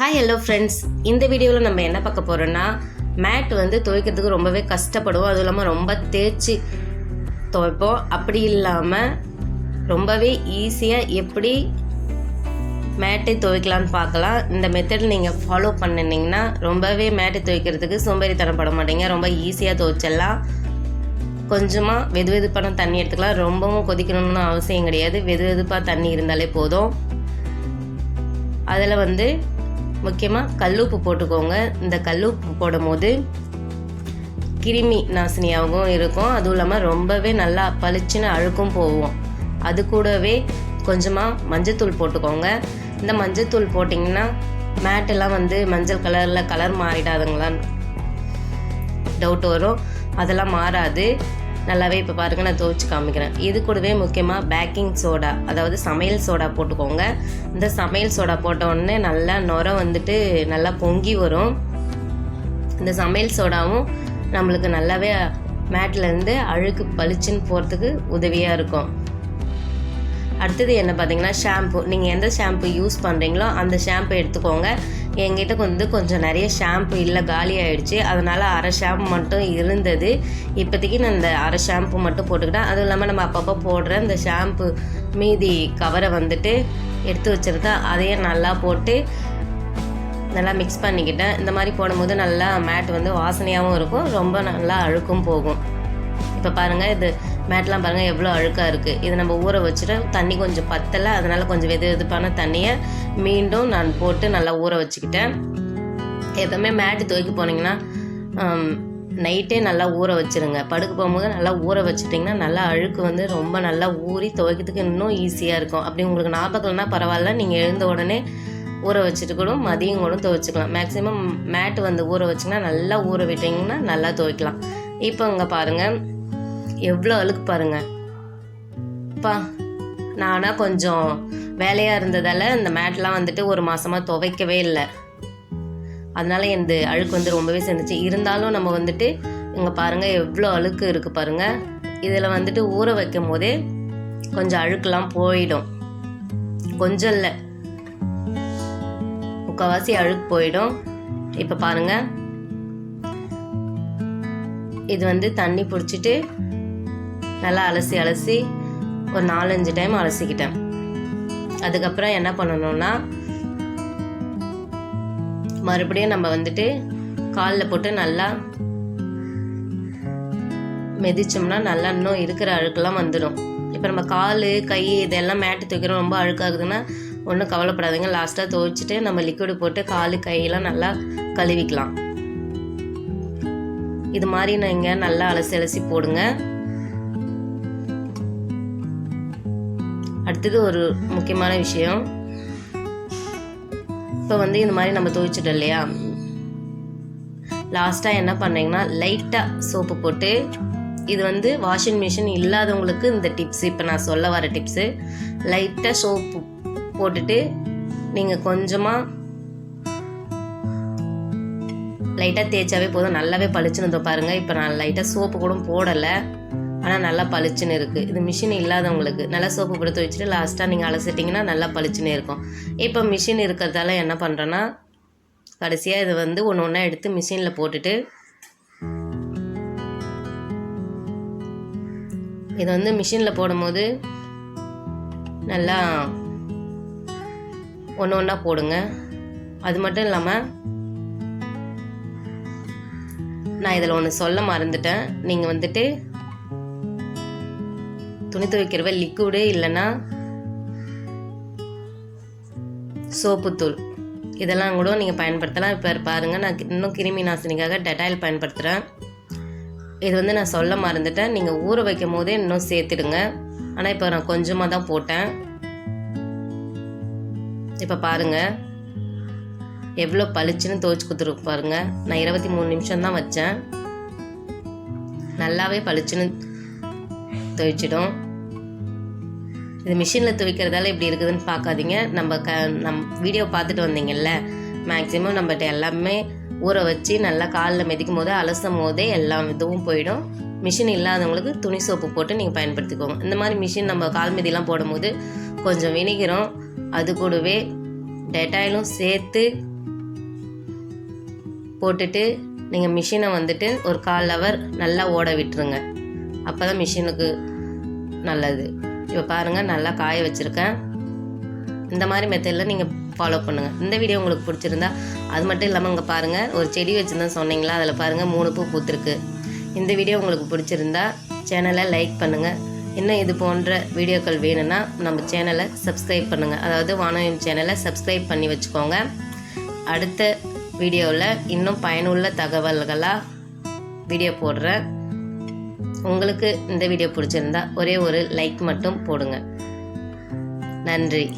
Hi hello friends இந்த வீடியோவில் நம்ம என்ன பார்க்க போகிறோன்னா மேட் வந்து துவைக்கிறதுக்கு ரொம்பவே கஷ்டப்படுவோம். அதுவும் இல்லாமல் ரொம்ப தேய்ச்சி துவைப்போம். அப்படி இல்லாமல் ரொம்பவே ஈஸியாக எப்படி மேட்டை துவைக்கலான்னு பார்க்கலாம். இந்த மெத்தட் நீங்கள் ஃபாலோ பண்ணினீங்கன்னா ரொம்பவே மேட்டை துவைக்கிறதுக்கு சோம்பேறித்தனப்பட மாட்டீங்க. ரொம்ப ஈஸியாக துவைச்சிடலாம். கொஞ்சமாக வெது வெதுப்பான தண்ணி எடுத்துக்கலாம். ரொம்பவும் கொதிக்கணும்னு அவசியம் கிடையாது. வெது வெதுப்பாக தண்ணி இருந்தாலே போதும். அதில் வந்து முக்கியமாக கல்லுப்பு போட்டுக்கோங்க. இந்த கல்லுப்பு போடும்போது கிருமி நாசினியாகவும் இருக்கும். அதுவும் இல்லாமல் ரொம்பவே நல்லா பளிச்சுன்னு அழுக்கும் போகும். அது கூடவே கொஞ்சமாக மஞ்சத்தூள் போட்டுக்கோங்க. இந்த மஞ்சத்தூள் போட்டிங்கன்னா மேட்டெல்லாம் வந்து மஞ்சள் கலரில் கலர் மாறிடாதுங்களான்னு டவுட் வரும். அதெல்லாம் மாறாது. நல்லாவே இப்போ பாருங்கள் நான் துவைச்சு காமிக்கிறேன். இது கூடவே முக்கியமாக பேக்கிங் சோடா அதாவது சமையல் சோடா போட்டுக்கோங்க. இந்த சமையல் சோடா போட்ட உடனே நல்லா நுர வந்துட்டு நல்லா பொங்கி வரும். இந்த சமையல் சோடாவும் நம்மளுக்கு நல்லாவே மேட்லேருந்து அழுக்கு பளிச்சுன்னு போகிறதுக்கு உதவியாக இருக்கும். அடுத்தது என்ன பார்த்தீங்கன்னா ஷாம்பு நீங்கள் எந்த ஷாம்பு யூஸ் பண்ணுறீங்களோ அந்த ஷாம்பு எடுத்துக்கோங்க. என்கிட்ட வந்து கொஞ்சம் நிறைய ஷாம்பு இல்லை காலி ஆயிடுச்சு. அதனால் அரை ஷாம்பு மட்டும் இருந்தது. இப்போதைக்கு நான் இந்த அரை ஷாம்பு மட்டும் போட்டுக்கிட்டேன். அதுவும் இல்லாமல் நம்ம அப்பப்போ போடுற இந்த ஷாம்பு மீதி கவரை வந்துட்டு எடுத்து வச்சுருந்தா அதையும் நல்லா போட்டு நல்லா மிக்ஸ் பண்ணிக்கிட்டேன். இந்த மாதிரி போடும்போது நல்லா மேட் வந்து வாசனையாகவும் இருக்கும். ரொம்ப நல்லா அழுக்கும் போகும். இப்போ பாருங்கள் இது மேட்லாம் பாருங்கள் எவ்வளோ அழுக்காக இருக்குது இது நம்ம ஊற வச்சுட்டு தண்ணி கொஞ்சம் பத்தலை அதனால் கொஞ்சம் வெது வெதுப்பான தண்ணியை மீண்டும் நான் போட்டு நல்லா ஊற வச்சுக்கிட்டேன். எப்பவுமே மேட்டு துவைக்க போனீங்கன்னா நைட்டே நல்லா ஊற வச்சுருங்க. படுக்க போகும்போது நல்லா ஊற வச்சுட்டிங்கன்னா நல்லா அழுக்கு வந்து ரொம்ப நல்லா ஊறி துவைக்கிறதுக்கு இன்னும் ஈஸியாக இருக்கும். அப்படி உங்களுக்கு ஞாபகம்னா பரவாயில்ல நீங்கள் எழுந்த உடனே ஊற வச்சுட்டு கூட மதியம் கூட துவைச்சிக்கலாம். மேக்ஸிமம் மேட்டு வந்து ஊற வச்சிங்கன்னா நல்லா ஊற விட்டிங்கன்னா நல்லா துவைக்கலாம். இப்போ இங்கே பாருங்கள் எவ்வளோ அழுக்கு பாருங்க. பா நானாக கொஞ்சம் வேலையாக இருந்ததால் இந்த மேட்லாம் வந்துட்டு ஒரு மாதமாக துவைக்கவே இல்லை. அதனால் இந்த அழுக்கு வந்து ரொம்பவே சேர்ந்துச்சு இருந்தாலும் நம்ம வந்துட்டு இங்கே பாருங்கள் எவ்வளோ அழுக்கு இருக்குது பாருங்கள் இதில் வந்துட்டு ஊற வைக்கும் போதே கொஞ்சம் அழுக்கெல்லாம் போயிடும். கொஞ்சம் இல்லை. முக்கால்வாசி அழுக்கு போயிடும். இப்போ பாருங்கள் இது வந்து தண்ணி பிடிச்சிட்டு நல்லா அலசி அலசி ஒரு நாலஞ்சு டைம் அலசிக்கிட்டேன். அதுக்கப்புறம் என்ன பண்ணணும்னா மறுபடியும் நம்ம வந்துட்டு காலில் போட்டு நல்லா மெதிச்சோம்னா நல்லா இன்னும் இருக்கிற அழுக்கெல்லாம் வந்துடும். இப்போ நம்ம கால் கை இதெல்லாம் மேட்டு தூக்கிறோம் ரொம்ப அழுக்காகுதுன்னா ஒன்றும் கவலைப்படாதுங்க. லாஸ்ட்டாக துவைச்சிட்டு நம்ம லிக்விடு போட்டு கால் கையெல்லாம் நல்லா கழுவிக்கலாம். இது மாதிரி நீங்கள் நல்லா அலசி அலசி போடுங்க. அடுத்தது ஒரு முக்கியமான விஷயம். இப்போ வந்து இந்த மாதிரி நம்ம துவைச்சிட்டோம் இல்லையா? லாஸ்ட்டாக என்ன பண்ணீங்கன்னா லைட்டாக சோப்பு போட்டு இது வந்து வாஷிங் மிஷின் இல்லாதவங்களுக்கு இந்த டிப்ஸ் இப்போ நான் சொல்ல வர டிப்ஸு லைட்டாக சோப்பு போட்டுட்டு நீங்கள் கொஞ்சமாக லைட்டாக தேய்ச்சாவே போதும். நல்லாவே பளிச்சுன்னு பாருங்கள் இப்போ நான் லைட்டாக சோப்பு கூட போடலை. ஆனால் நல்லா பளிச்சுன்னு இருக்குது இது மிஷின் இல்லாதவங்களுக்கு. நல்லா சோப்பு படுத்து வச்சுட்டு லாஸ்ட்டாக நீங்கள் அலசிட்டிங்கன்னா நல்லா பளிச்சுன்னு இருக்கும். இப்போ மிஷின் இருக்கிறதால என்ன பண்ணுறேன்னா கடைசியாக இதை வந்து ஒன்று ஒன்றா எடுத்து மிஷினில் போட்டுட்டு இதை வந்து மிஷினில் போடும்போது நல்லா ஒன்று ஒன்றா போடுங்க. அது மட்டும் இல்லாமல் நான் இதில் ஒன்று சொல்ல மறந்துட்டேன். நீங்கள் வந்துட்டு துணி துவைக்கிறவ லிக்விடு இல்லைன்னா சோப்புத்தூள் இதெல்லாம் கூட நீங்கள் பயன்படுத்தலாம். இப்போ பாருங்கள் நான் இன்னும் கிருமி நாசினிக்காக டெட்டாயில் பயன்படுத்துகிறேன் இது வந்து நான் சொல்ல மறந்துட்டேன். நீங்கள் ஊற வைக்கும் போதே இன்னும் சேர்த்துடுங்க. ஆனால் இப்போ நான் கொஞ்சமாக தான் போட்டேன். இப்போ பாருங்கள் எவ்வளோ பளிச்சுன்னு துவைச்சி கொடுத்துருக்கு பாருங்கள் நான் இருபத்தி மூணு நிமிஷம் தான் வச்சேன். நல்லாவே பளிச்சுன்னு துவைச்சிடும். இது மிஷினில் துவைக்கிறதால இப்படி இருக்குதுன்னு பார்க்காதீங்க. நம்ம க நம் வீடியோ பார்த்துட்டு வந்தீங்கல்ல? மேக்ஸிமம் நம்மகிட்ட எல்லாமே ஊற வச்சு நல்லா காலில் மிதிக்கும் போது அலசும் போதே எல்லா இதுவும் போயிடும். மிஷின் இல்லாதவங்களுக்கு துணி சோப்பு போட்டு நீங்கள் பயன்படுத்திக்கோங்க. இந்த மாதிரி மிஷின் நம்ம கால் மிதிலாம் போடும்போது கொஞ்சம் வினைகிறோம். அது கூடவே டெட்டாயிலும் சேர்த்து போட்டுட்டு நீங்கள் மிஷினை வந்துட்டு ஒரு கால் ஹவர் நல்லா ஓட விட்டுருங்க. அப்போ தான் மிஷினுக்கு நல்லது. இப்போ பாருங்கள் நல்லா காய வச்சுருக்கேன். இந்த மாதிரி மெத்தடில் நீங்கள் ஃபாலோ பண்ணுங்கள் இந்த வீடியோ உங்களுக்கு பிடிச்சிருந்தா அது மட்டும் இல்லாமல் இங்கே பாருங்கள் ஒரு செடி வச்சுருந்தேன் சொன்னீங்களா அதில் பாருங்கள் மூணு பூ பூத்துருக்கு. இந்த வீடியோ உங்களுக்கு பிடிச்சிருந்தா சேனலை லைக் பண்ணுங்கள் இன்னும் இது போன்ற வீடியோக்கள் வேணும்னா நம்ம சேனலை சப்ஸ்கிரைப் பண்ணுங்கள் அதாவது வானவியம் சேனலை சப்ஸ்கிரைப் பண்ணி வச்சுக்கோங்க. அடுத்த வீடியோவில் இன்னும் பயனுள்ள தகவல்களாக வீடியோ போடுறேன். உங்களுக்கு இந்த வீடியோ பிடிச்சிருந்தா ஒரே ஒரு லைக் மட்டும் போடுங்க. நன்றி.